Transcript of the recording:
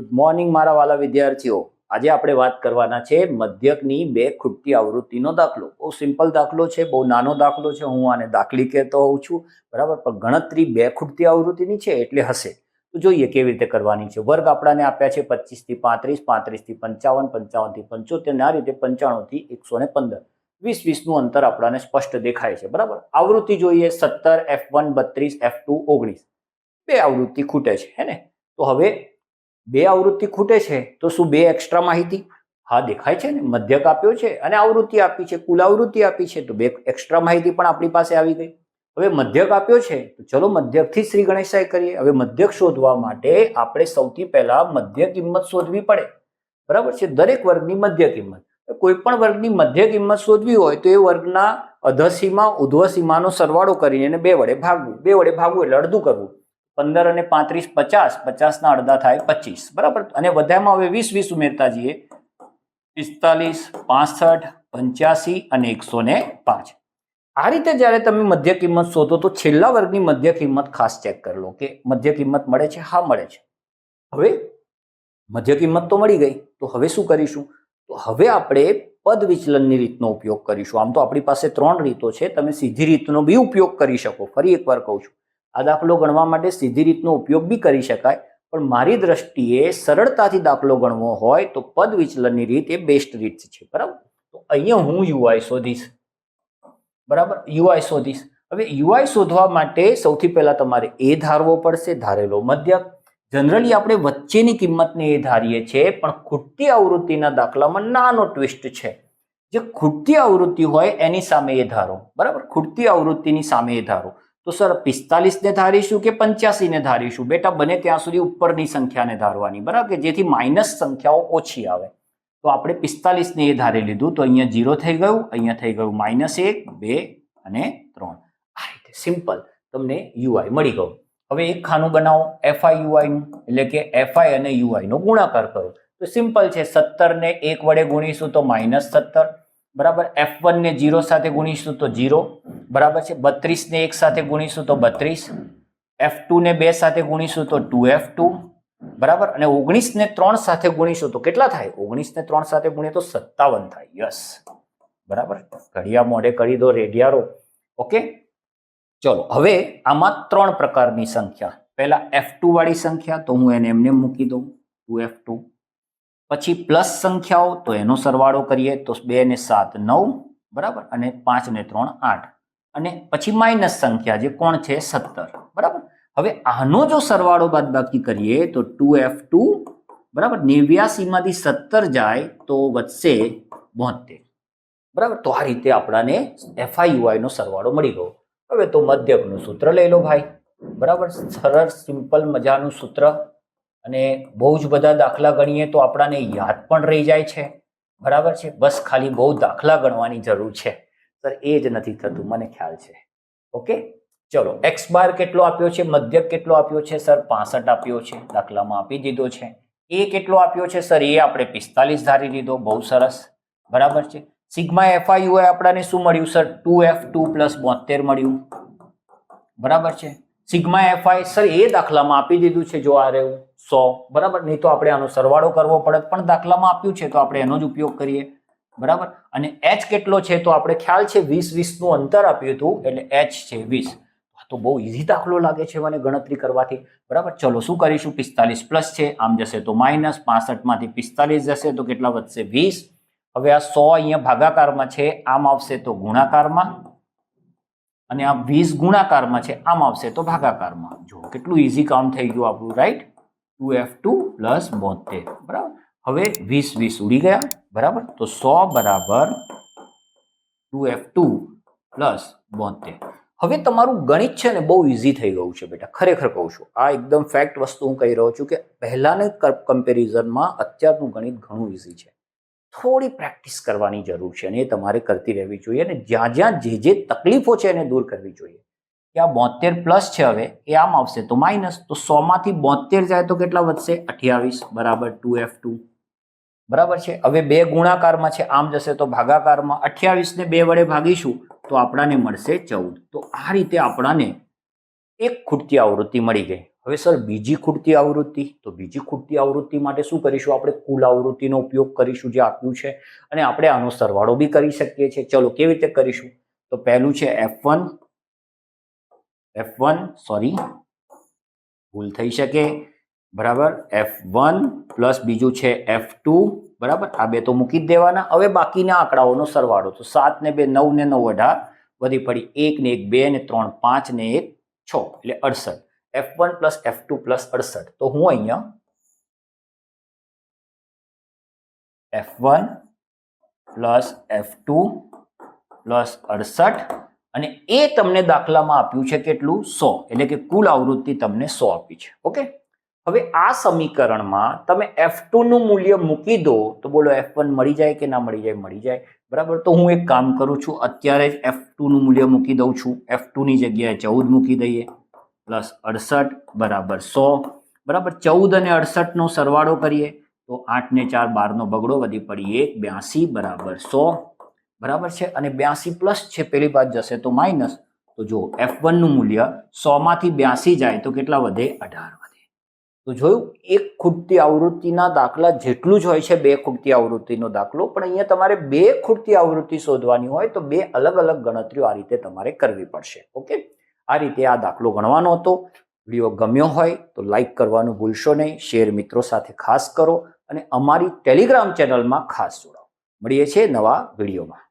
Good morning મારા વાલા વિદ્યાર્થીઓ. આજે આપણે વાત કરવાના છે મધ્યકની બે ખૂટતી આવૃત્તિનો દાખલો. બહુ સિમ્પલ દાખલો છે, બહુ નાનો દાખલો છે, હું આને દાખલી કહેતો હોઉં છું. બરાબર? પણ ગણતરી બે ખૂટતી આવૃત્તિની છે એટલે હશે. તો જોઈએ કેવી રીતે કરવાની છે. વર્ગ આપણાને આપ્યા છે પચીસથી પાંત્રીસ, પાંત્રીસથી પંચાવન, પંચાવનથી પંચોતેર આ રીતે પંચાણુંથી એકસો ને પંદર. વીસ, વીસનું અંતર આપણાને સ્પષ્ટ દેખાય છે. બરાબર? આવૃત્તિ જોઈએ સત્તર, એફ વન, બત્રીસ, એફ ટુ, ઓગણીસ. બે આવૃત્તિ ખૂટે છે, હે ને? તો હવે બે આવૃત્તિ ખૂટે છે, તો શું બે એક્સ્ટ્રા માહિતી? હા, દેખાય છે ને, મધ્યક આપ્યો છે અને આવૃત્તિ આપી છે, કુલ આવૃત્તિ આપી છે, તો બે એક્સ્ટ્રા માહિતી પણ આપણી પાસે આવી ગઈ. હવે મધ્યક આપ્યો છે, તો ચલો મધ્યકથી શ્રી ગણેશાય કરીએ. હવે મધ્યક શોધવા માટે આપણે સૌથી પહેલા મધ્ય કિંમત શોધવી પડે. બરાબર છે? દરેક વર્ગની મધ્ય કિંમત કોઈ પણ વર્ગની મધ્ય કિંમત શોધવી હોય, તો એ વર્ગના અધસીમા, ઉધ્વસીમાનો સરવાળો કરીને એને બે વડે ભાગવું. બે વડે ભાગવું એટલે અડધું કરવું. પંદર અને પાંત્રીસ પચાસ, પચાસના અડધા થાય પચીસ. બરાબર? અને બધામાં હવે વીસ વીસ ઉમેરતા જઈએ પિસ્તાલીસ, પાસઠ, પંચ્યાસી અને એકસો ને પાંચ. આ રીતે જ્યારે તમે મધ્ય કિંમત શોધો તો છેલ્લા વર્ગની મધ્ય કિંમત ખાસ ચેક કરી લો કે મધ્ય કિંમત મળે છે? હા, મળે છે. હવે મધ્ય કિંમત તો મળી ગઈ. તો હવે શું કરીશું? તો હવે આપણે પદ વિચલનની રીતનો ઉપયોગ કરીશું. આમ તો આપણી પાસે ત્રણ રીતો છે. તમે સીધી રીતનો બી ઉપયોગ કરી શકો. ફરી એકવાર કહું છું. આ દાખલો ગણવા માટે સીધી રીતનો ઉપયોગ બી કરી શકાય, પણ મારી દ્રષ્ટિએ સરળતાથી દાખલો ગણવો હોય તો પદ વિચલનની રીત એ બેસ્ટ રીત છે, બરાબર? તો અહીંયા હું યુઆઈ શોધીશ. બરાબર? યુઆઈ શોધીશ. હવે યુઆઈ શોધવા માટે સૌથી પહેલાં તમારે એ ધારવો પડશે, ધારેલો મધ્યક. જનરલી આપણે વચ્ચેની કિંમતને એ ધારીએ છીએ, પણ ખૂટતી આવૃત્તિના દાખલામાં નાનો ટ્વિસ્ટ છે. જે ખૂટતી આવૃત્તિ હોય એની સામે એ ધારો. બરાબર? ખૂટતી આવૃત્તિની સામે એ ધારો. તો સર, પિસ્તાલીસને ધારીશું કે પંચ્યાસીને ધારીશું? બેટા, બને ત્યાં સુધી ઉપરની સંખ્યાને ધારવાની, બરાબર? કે જેથી માઇનસ સંખ્યાઓ ઓછી આવે. તો આપણે પિસ્તાલીસને એ ધારી લીધું, તો અહીંયા જીરો થઈ ગયું, અહીંયા થઈ ગયું માઇનસ એક, બે અને ત્રણ. આ રીતે સિમ્પલ તમને યુઆઈ મળી ગયું. હવે એક ખાનું બનાવો, એફઆઈ યુઆઈનું, એટલે કે એફઆઈ અને યુઆઈનો ગુણાકાર કરો. તો સિમ્પલ છે, સત્તરને એક વડે ગુણીશું તો માઇનસ સત્તર બરાબર? એફ વન ને જીરો સાથે ગુણીશું તો જીરો બરાબર છે? બત્રીસને એક સાથે ગુણીશું તો બત્રીસ. એફ ટુને બે સાથે ગુણીશું તો ટુ એફ ટુ બરાબર? અને ઓગણીસને ત્રણ સાથે ગુણીશું તો કેટલા થાય? ઓગણીસને ત્રણ સાથે ગુણીએ તો સત્તાવન થાય. યસ બરાબર? ઘડિયા મોઢે કરી દો રેડિયારો ઓકે? ચલો, હવે આમાં ત્રણ પ્રકારની સંખ્યા. પહેલા એફ ટુ વાળી સંખ્યા, તો હું એને એમને મૂકી દઉં. ટુ એફ ટુ પછી પ્લસ સંખ્યાઓ, તો એનો સરવાળો કરીએ તો બે ને સાત નવ, બરાબર? અને પાંચ ને ત્રણ આઠ. અને પછી માઇનસ સંખ્યા જે કોણ છે? સત્તર, બરાબર? હવે આનો જો સરવાળો બાદબાકી કરીએ તો ટુ એફ ટુ, બરાબર? નેવ્યાસીમાંથી સત્તર જાય તો વધશે બોતેર, બરાબર? તો આ રીતે આપણાને એફઆઈયુઆઈનો સરવાળો મળી ગયો. હવે તો મધ્યકનું સૂત્ર લઈ લો ભાઈ, બરાબર? સરળ, સિમ્પલ મજાનું સૂત્ર. અને બહુ જ બધા દાખલા ગણીએ તો આપણાને યાદ પણ રહી જાય છે. બરાબર છે? બસ ખાલી બહુ દાખલા ગણવાની જરૂર છે. સર, એ જ નથી થતું, મને ખ્યાલ છે. ઓકે? ચલો, એક્સ બાર કેટલો આપ્યો છે? મધ્યક કેટલો આપ્યો છે, સર? પાસઠ આપ્યો છે. દાખલામાં આપી દીધો છે. એ કેટલો આપ્યો છે, સર? એ આપણે પિસ્તાલીસ ધારી લીધો બહુ સરસ. બરાબર છે? સિગ્મા એફઆઈ હોય આપણાને શું મળ્યું, sir? Two F two plus બોતેર મળ્યું. બરાબર છે? સિગ્મા એફઆઈ, સર, એ દાખલામાં આપી દીધું છે, જો આ રહ્યું. સો. બરાબર? નહીં તો આપણે આનો સરવાળો કરવો પડે. પણ દાખલામાં આપ્યું છે, તો આપણે એનો જ ઉપયોગ કરીએ. બરાબર? અને એચ કેટલો છે, તો આપણે ખ્યાલ છે, વીસ વીસનું અંતર આપ્યું હતું, એટલે એચ છે વીસ. તો બહુ ઇઝી દાખલો લાગે છે મને ગણતરી કરવાથી. બરાબર? ચલો, શું કરીશું? પિસ્તાલીસ પ્લસ છે, આમ જશે તો માઇનસ પાસઠમાંથી પિસ્તાલીસ જશે, તો કેટલા વધશે? વીસ. હવે આ સો અહીંયા ભાગાકારમાં છે, આમ આવશે તો ગુણાકારમાં. અને આ વીસ ગુણાકારમાં છે, આમ આવશે તો ભાગાકારમાં. જો કેટલું ઇઝી કામ થઈ ગયું આપણું right two F two plus બોતેર, બરાબર? હવે વીસ વીસ ઉડી ગયા, બરાબર? તો સો બરાબર ટુ એફ ટુ પ્લસ બોતેર. હવે તમારું ગણિત છે ને બહુ ઇઝી થઈ ગયું છે બેટા, ખરેખર કહું છું. આ એકદમ ફેક્ટ વસ્તુ હું કહી રહ્યો છું કે પહેલાના કમ્પેરિઝનમાં અત્યારનું ગણિત ઘણું ઇઝી છે. થોડી પ્રેક્ટિસ કરવાની જરૂર છે અને એ તમારે કરતી રહેવી જોઈએ અને જ્યાં જ્યાં જે જે તકલીફો છે એને દૂર કરવી જોઈએ. કે આ બોતેર પ્લસ છે હવે, એ આમ આવશે. તો માઇનસ તો સોમાંથી બોતેર જાય તો કેટલા વધશે? અઠ્યાવીસ, બરાબર ટુ એફ ટુ બરાબર છે? હવે બે ગુણાકારમાં છે, આમ જશે તો ભાગાકારમાં અઠ્યાવીસ ને બે વડે ભાગીશું, તો આપણાને મળશે ચૌદ. તો આ રીતે આપણાને એક ખૂટતી આવૃત્તિ મળી ગઈ. હવે સર, બીજી ખૂટતી આવૃત્તિ, તો બીજી ખૂટતી આવૃત્તિ માટે શું કરીશું? આપણે કુલ આવૃત્તિનો ઉપયોગ કરીશું જે આપ્યું છે, અને આપણે આનો સરવાળો બી કરી શકીએ છીએ. ચલો, કેવી રીતે કરીશું? તો પહેલું છે F one F one sorry ભૂલ થઈ શકે. બરાબર? એફ વન પ્લસ બીજું છે એફ ટુ બરાબર? આ બે તો મૂકી જ દેવાના. હવે બાકીના આંકડાઓનો સરવાળો. તો સાત ને બે, નવ ને નવ અઢાર. વધી પડી એક ને એક, બે ને ત્રણ, પાંચ ને એક, છ. એટલે અડસઠ. F one plus F two plus અડસઠ. તો હું અહીંયા F one plus F two plus અડસઠ અને એ તમને દાખલામાં આપ્યું છે કેટલું? સો. એટલે કે કુલ આવૃત્તિ તમને સો આપી છે. ઓકે? હવે આ સમીકરણમાં તમે એફનું મૂલ્ય મૂકી દો, તો બોલો એફ વન મળી જાય કે ના મળી જાય? મળી જાય. બરાબર? તો હું એક કામ કરું છું, અત્યારે જ એફનું મૂલ્ય મૂકી દઉં છું. એફની જગ્યાએ ચૌદ મૂકી દઈએ. પ્લસ અડસઠ બરાબર સો. બરાબર? ચૌદ અને અડસઠનો સરવાળો કરીએ. તો આઠ ને ચાર બારનો બગડો વધી પડી એક. બ્યાસી બરાબર સો. બરાબર છે? અને બ્યાસી પ્લસ છે, પેલી બાદ જશે તો માઇનસ તો જો એફ વનનું મૂલ્ય સોમાંથી બ્યાસી જાય તો કેટલા વધે? અઢાર વધે. તો જોયું, એક ખૂટતી આવૃત્તિના દાખલા જેટલું જ હોય છે, બે ખૂટતી આવૃત્તિનો દાખલો, પણ અહીંયા તમારે બે ખૂટતી આવૃત્તિ શોધવાની હોય તો બે અલગ અલગ ગણતરીઓ આ રીતે તમારે કરવી પડશે. ઓકે? આ રીતે આ દાખલો ગણવાનો હતો. વીડિયો ગમ્યો હોય તો લાઈક કરવાનું ભૂલશો નહીં. શેર મિત્રો સાથે ખાસ કરો અને અમારી ટેલિગ્રામ ચેનલમાં ખાસ જોડાઓ. મળીએ છીએ નવા વિડીયોમાં.